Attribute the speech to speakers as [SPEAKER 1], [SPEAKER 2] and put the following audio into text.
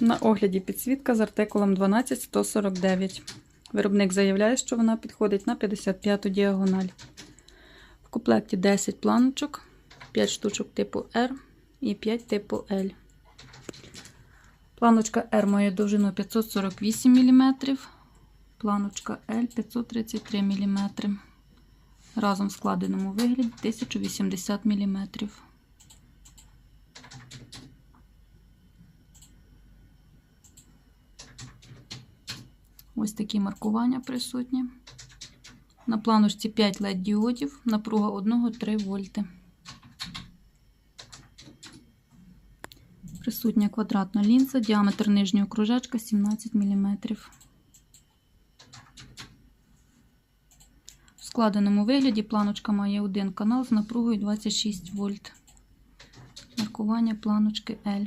[SPEAKER 1] На огляді підсвітка з артикулом 12149. Виробник заявляє, що вона підходить на 55 діагональ. В комплекті 10 планочок, 5 штучок типу R і 5 типу L. Планочка R має довжину 548 мм, планочка L 533 мм. Разом в складеному вигляді 1080 мм. Ось такі маркування присутні. На планочці 5 LED діодів, напруга 1-3 вольти. Присутня квадратна лінза, діаметр нижнього кружечка 17 мм. В складеному вигляді планочка має один канал з напругою 26 вольт. Маркування планочки L.